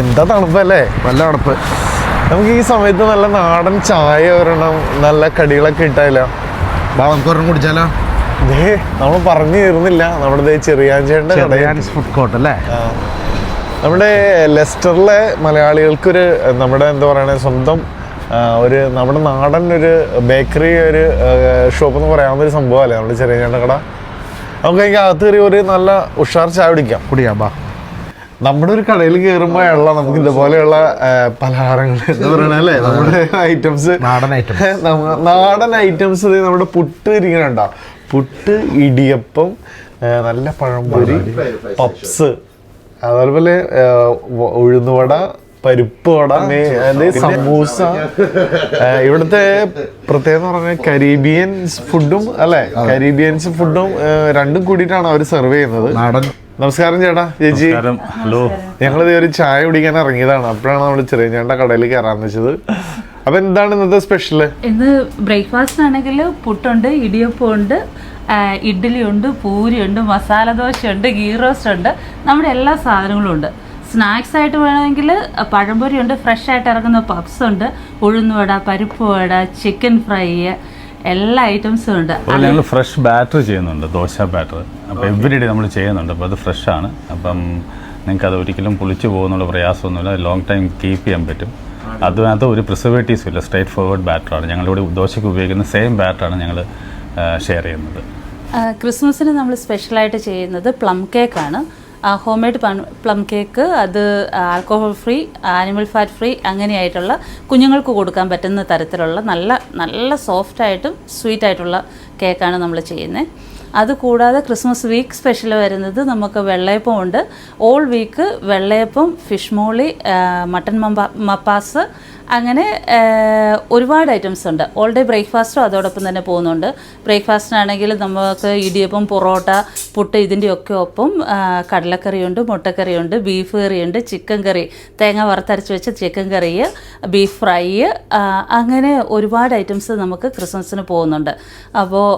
എന്താ തണുപ്പല്ലേ നല്ല തണുപ്പ്. നമുക്ക് ഈ സമയത്ത് നല്ല നാടൻ ചായ ഒരെണ്ണം നല്ല കടികളൊക്കെ നമുക്ക് ഒരെണ്ണം കുടിച്ചാലോ? ദേ നമ്മൾ പറഞ്ഞു തീർന്നില്ല. നമ്മുടെ ചെറിയാഞ്ചേട്ടന്റെ ഫുഡ് കോർട്ട് അല്ലേ? നമ്മുടെ ലെസ്റ്ററിലെ മലയാളികൾക്കൊരു നമ്മുടെ എന്താ പറയണേ സ്വന്തം ഒരു നമ്മുടെ നാടൻ ഒരു ബേക്കറി ഒരു ഷോപ്പ് എന്ന് പറയാവുന്ന ഒരു സംഭവമല്ലേ നമ്മുടെ ചെറിയ ചേട്ടൻ കട? നമുക്ക് അതിന്റെ അകത്ത് കയറി ഒരു നല്ല ഉഷാർ ചായ കുടിക്കാം. കുടിക്കാം വാ. നമ്മുടെ ഒരു കടയിൽ കയറുമ്പോഴുള്ള നമുക്ക് ഇതുപോലെയുള്ള പലഹാരങ്ങൾ എന്ന് പറയണല്ലേ നമ്മുടെ ഐറ്റംസ് നാടൻ ഐറ്റംസ് നാടൻ ഐറ്റംസ് നമ്മുടെ പുട്ട് ഇരിക്കണുണ്ടോ പുട്ട് ഇടിയപ്പം നല്ല പഴംപൊരി പപ്സ്. അതുപോലെ ഉഴുന്നുവട പരിപ്പ് വട സമൂസ. ഇവിടുത്തെ പ്രത്യേകത എന്ന് പറഞ്ഞാൽ കരീബിയൻസ് ഫുഡും അല്ലെ? കരീബിയൻസ് ഫുഡും രണ്ടും കൂടിയിട്ടാണ് അവർ സെർവ് ചെയ്യുന്നത്. നാടൻ നമസ്കാരം ചേട്ടാ ചേച്ചി. നമസ്കാരം. ഹലോ. ഞങ്ങൾ ഒരു ചായ കുടിക്കാൻ ഇറങ്ങിയതാണ്. അപ്പോഴാണ് നമ്മൾ ചെറിയ ചേട്ടന്റെ കടയിൽ കയറാന്ന് വെച്ചത്. അപ്പൊ എന്താണ് ഇന്നത്തെ സ്പെഷ്യൽ ഇന്ന് ബ്രേക്ക്ഫാസ്റ്റ് ആണെങ്കിൽ പുട്ടുണ്ട് ഇടിയപ്പം ഉണ്ട് പൂരി ഉണ്ട് മസാല മസാല ഉണ്ട് ഗീ റോസ്റ്റ് ഉണ്ട്. നമ്മുടെ എല്ലാ സാധനങ്ങളും ഉണ്ട്. സ്നാക്സ് ആയിട്ട് വേണമെങ്കിൽ പഴംപൊരി ഉണ്ട് ഫ്രഷ് ആയിട്ട് ഇറങ്ങുന്ന പപ്സ് ഉണ്ട് ഉഴുന്നുവട പരിപ്പ് വട ചിക്കൻ ഫ്രൈ എല്ലാ ഐറ്റംസും ഉണ്ട്. ഞങ്ങൾ ഫ്രഷ് ബാറ്റർ ചെയ്യുന്നുണ്ട് ദോശ ബാറ്റർ അപ്പോൾ എവറി ഡേ നമ്മൾ ചെയ്യുന്നുണ്ട്. അപ്പോൾ അത് ഫ്രഷ് ആണ്. അപ്പം നിങ്ങൾക്ക് അത് ഒരിക്കലും പുളിച്ചു പോകുന്നുള്ള പ്രയാസമൊന്നുമില്ല. ലോങ് ടൈം കീപ്പ് ചെയ്യാൻ പറ്റും. അതിനകത്ത് ഒരു പ്രിസർവേറ്റീവ്സും ഇല്ല. സ്ട്രേറ്റ് ഫോർവേഡ് ബാറ്ററാണ് ഞങ്ങളിവിടെ ദോശയ്ക്ക് ഉപയോഗിക്കുന്ന സെയിം ബാറ്ററാണ് ഞങ്ങൾ ഷെയർ ചെയ്യുന്നത്. ക്രിസ്മസിന് നമ്മൾ സ്പെഷ്യലായിട്ട് ചെയ്യുന്നത് പ്ലം കേക്കാണ് ഹോം മെയ്ഡ് പ്ലം കേക്ക് അത് alcohol free animal fat free അങ്ങനെയായിട്ടുള്ള കുഞ്ഞുങ്ങൾക്ക് കൊടുക്കാൻ പറ്റുന്ന തരത്തിലുള്ള നല്ല നല്ല സോഫ്റ്റായിട്ടും സ്വീറ്റായിട്ടുള്ള കേക്കാണ് നമ്മൾ ചെയ്യുന്നത് അതുകൂടാതെ ക്രിസ്മസ് വീക്ക് സ്പെഷ്യൽ വരുന്നത് നമുക്ക് വെള്ളയപ്പം ഉണ്ട്. ഓൾ വീക്ക് വെള്ളയപ്പം ഫിഷ് മോളി മട്ടൻ മപ്പാസ് അങ്ങനെ ഒരുപാട് ഐറ്റംസ് ഉണ്ട്. ഓൾ ഡേ ബ്രേക്ക്ഫാസ്റ്റും അതോടൊപ്പം തന്നെ പോകുന്നുണ്ട്. ബ്രേക്ക്ഫാസ്റ്റിനാണെങ്കിൽ നമുക്ക് ഇടിയപ്പം പൊറോട്ട പുട്ട് ഇതിന്റെയൊക്കെ ഒപ്പം കടലക്കറിയുണ്ട് മുട്ടക്കറിയുണ്ട് ബീഫ് കറിയുണ്ട് ചിക്കൻ കറി തേങ്ങ വറുത്തരച്ച് വെച്ച ചിക്കൻ കറി ബീഫ് ഫ്രൈ അങ്ങനെ ഒരുപാട് ഐറ്റംസ് നമുക്ക് ക്രിസ്മസിന് പോകുന്നുണ്ട്. അപ്പോൾ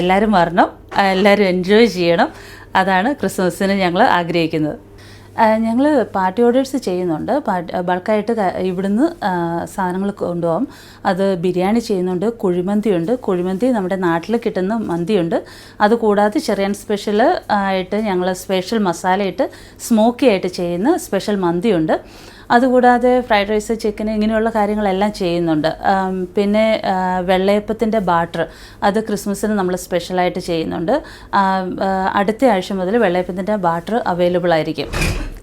എല്ലാവരും വരണം എല്ലാവരും എൻജോയ് ചെയ്യണം. അതാണ് ക്രിസ്മസിന് ഞങ്ങൾ ആഗ്രഹിക്കുന്നത്. ഞങ്ങൾ പാർട്ടി ഓർഡേഴ്സ് ചെയ്യുന്നുണ്ട്. ബൾക്കായിട്ട് ഇവിടുന്ന് സാധനങ്ങൾ കൊണ്ടുപോകും. അത് ബിരിയാണി ചെയ്യുന്നുണ്ട് കുഴിമന്തിയുണ്ട്. കുഴിമന്തി നമ്മുടെ നാട്ടിൽ കിട്ടുന്ന മന്തിയുണ്ട്. അതുകൂടാതെ ചെറിയൻ സ്പെഷ്യൽ ആയിട്ട് ഞങ്ങൾ സ്പെഷ്യൽ മസാലയിട്ട് സ്മോക്കി ആയിട്ട് ചെയ്യുന്ന സ്പെഷ്യൽ മന്തിയുണ്ട്. അതുകൂടാതെ ഫ്രൈഡ് റൈസ് ചിക്കൻ ഇങ്ങനെയുള്ള കാര്യങ്ങളെല്ലാം ചെയ്യുന്നുണ്ട്. പിന്നെ വെള്ളയപ്പത്തിന്റെ ബാട്ടർ അത് ക്രിസ്മസിന് നമ്മൾ സ്പെഷ്യലായിട്ട് ചെയ്യുന്നുണ്ട്. അടുത്ത ആഴ്ച മുതൽ വെള്ളയപ്പത്തിന്റെ ബാട്ടർ അവൈലബിൾ ആയിരിക്കും.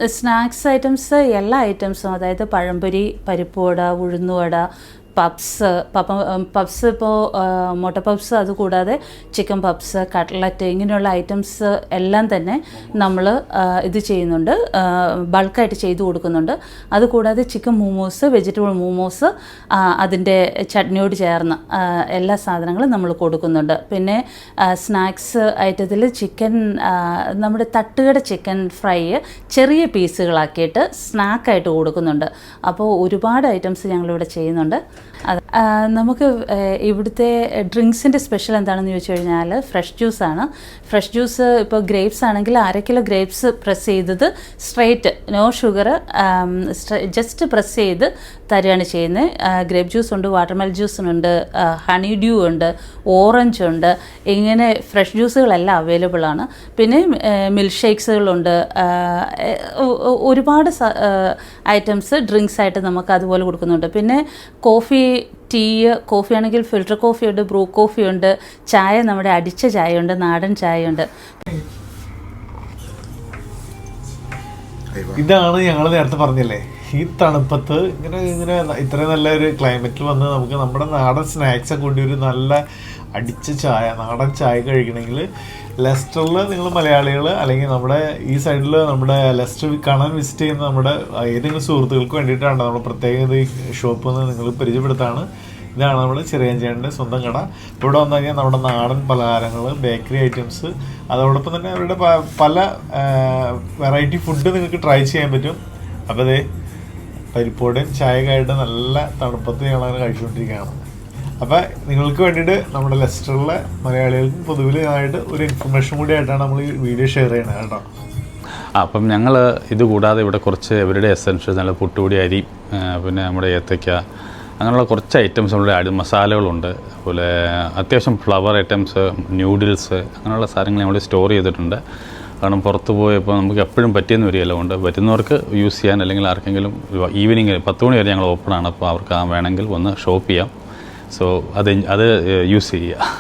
സ്നാക്സ് ഐറ്റംസ് എല്ലാ ഐറ്റംസും അതായത് പഴംപൊരി പരിപ്പുവട ഉഴുന്നുവട പപ്സ് പപ്പ പപ്സ് ഇപ്പോൾ മുട്ട പപ്സ് അതുകൂടാതെ ചിക്കൻ പപ്സ് കട്ട്ലറ്റ് ഇങ്ങനെയുള്ള ഐറ്റംസ് എല്ലാം തന്നെ നമ്മൾ ഇത് ചെയ്യുന്നുണ്ട്. ബൾക്കായിട്ട് ചെയ്തു കൊടുക്കുന്നുണ്ട്. അതുകൂടാതെ ചിക്കൻ മൂമോസ് വെജിറ്റബിൾ മൂമോസ് അതിന്റെ ചട്നിയോട് ചേർന്ന് എല്ലാ സാധനങ്ങളും നമ്മൾ കൊടുക്കുന്നുണ്ട്. പിന്നെ സ്നാക്സ് ഐറ്റത്തിൽ ചിക്കൻ നമ്മുടെ തട്ടുകട ചിക്കൻ ഫ്രൈ ചെറിയ പീസുകളാക്കിയിട്ട് സ്നാക്കായിട്ട് കൊടുക്കുന്നുണ്ട്. അപ്പോൾ ഒരുപാട് ഐറ്റംസ് ഞങ്ങളിവിടെ ചെയ്യുന്നുണ്ട്. അത് ആ, നമുക്ക് ഇവിടുത്തെ ഡ്രിങ്ക്സിന്റെ സ്പെഷ്യൽ എന്താണെന്ന് ചോദിച്ചു കഴിഞ്ഞാൽ ഫ്രഷ് ജ്യൂസാണ് ഫ്രഷ് ജ്യൂസ് ഇപ്പോൾ ഗ്രേപ്സ് ആണെങ്കിൽ അര കിലോ ഗ്രേപ്സ് പ്രസ് ചെയ്തത് straight no sugar just press ചെയ്ത് തരികയാണ് ചെയ്യുന്നത്. ഗ്രേപ്പ് ജ്യൂസ് ഉണ്ട് വാട്ടർമെൽ ജ്യൂസിനുണ്ട് ഹണി ഡ്യൂ ഉണ്ട് ഓറഞ്ച് ഉണ്ട് ഇങ്ങനെ ഫ്രഷ് ജ്യൂസുകളെല്ലാം അവൈലബിൾ ആണ്. പിന്നെ മിൽക്ക് ഷേക്സുകളുണ്ട് ഒരുപാട് ഐറ്റംസ് ഡ്രിങ്ക്സ് ആയിട്ട് നമുക്ക് അതുപോലെ കൊടുക്കുന്നുണ്ട്. പിന്നെ കോഫി ടീ കോഫി ആണെങ്കിൽ ഫിൽറ്റർ കോഫി ഉണ്ട് ബ്രൂ കോഫി ഉണ്ട് ചായ നമ്മുടെ അടിച്ച ചായ ഉണ്ട് നാടൻ ചായ ഉണ്ട് ഇതാണ് ഞങ്ങൾ നേരത്തെ പറഞ്ഞില്ലേ ഈ തണുപ്പത്ത് ഇങ്ങനെ ഇങ്ങനെ ഇത്രയും നല്ല ഒരു ക്ലൈമറ്റിൽ വന്ന് നമുക്ക് നമ്മുടെ നാടൻ സ്നാക്സ് ഒക്കെ കൊണ്ട് ഒരു നല്ല അടിച്ച ചായ നാടൻ ചായ കഴിക്കണമെങ്കിൽ ലെസ്റ്ററിൽ നിങ്ങൾ മലയാളികൾ അല്ലെങ്കിൽ നമ്മുടെ ഈ സൈഡിൽ നമ്മുടെ ലെസ്റ്റർ കാണാൻ വിസിറ്റ് ചെയ്യുന്ന നമ്മുടെ ഏതെങ്കിലും സുഹൃത്തുക്കൾക്ക് വേണ്ടിയിട്ടാണ് നമ്മൾ പ്രത്യേകം ഈ ഷോപ്പ് നിങ്ങൾ പരിചയപ്പെടുത്താണ്. ഇതാണ് നമ്മുടെ ചെറിയഞ്ചേട്ടന്റെ സ്വന്തം കട. ഇവിടെ വന്നു കഴിഞ്ഞാൽ നമ്മുടെ നാടൻ പലഹാരങ്ങൾ ബേക്കറി ഐറ്റംസ് അതോടൊപ്പം തന്നെ അവരുടെ പല വെറൈറ്റി ഫുഡ് നിങ്ങൾക്ക് ട്രൈ ചെയ്യാൻ പറ്റും. അപ്പോൾ അതേ പരിപ്പോടെയും ചായക്കായിട്ട് നല്ല തണുപ്പത്ത് ഞങ്ങൾ കഴിച്ചുകൊണ്ടിരിക്കുകയാണ്. അപ്പോൾ നിങ്ങൾക്ക് വേണ്ടിയിട്ട് നമ്മുടെ ലെസ്റ്ററിലെ മലയാളികൾക്കും പൊതുവിലായിട്ട് ഒരു ഇൻഫർമേഷൻ കൂടി ആയിട്ടാണ് നമ്മൾ ഈ വീഡിയോ ഷെയർ ചെയ്യണത് കേട്ടോ. അപ്പം ഞങ്ങൾ ഇത് കൂടാതെ ഇവിടെ കുറച്ച് എവരുടെ എസെൻഷ്യൽ നല്ല പുട്ടുപൊടി അരി പിന്നെ നമ്മുടെ ഏത്തയ്ക്ക അങ്ങനെയുള്ള കുറച്ച് ഐറ്റംസ് നമ്മുടെ അടി മസാലകളുണ്ട്. അതുപോലെ അത്യാവശ്യം ഫ്ലവർ ഐറ്റംസ് ന്യൂഡിൽസ് അങ്ങനെയുള്ള സാധനങ്ങൾ നമ്മൾ സ്റ്റോർ ചെയ്തിട്ടുണ്ട്. കാരണം പുറത്ത് പോയപ്പോൾ നമുക്ക് എപ്പോഴും പറ്റിയെന്ന് വരികയല്ല. ഉണ്ട് പറ്റുന്നവർക്ക് യൂസ് ചെയ്യാൻ അല്ലെങ്കിൽ ആർക്കെങ്കിലും ഈവനിങ് പത്ത് മണി വരെ ഞങ്ങൾ ഓപ്പൺ ആണ്. അപ്പോൾ അവർക്ക് ആ വേണമെങ്കിൽ ഒന്ന് ഷോപ്പ് ചെയ്യാം. സോ അത് അത് യൂസ് ചെയ്യുക.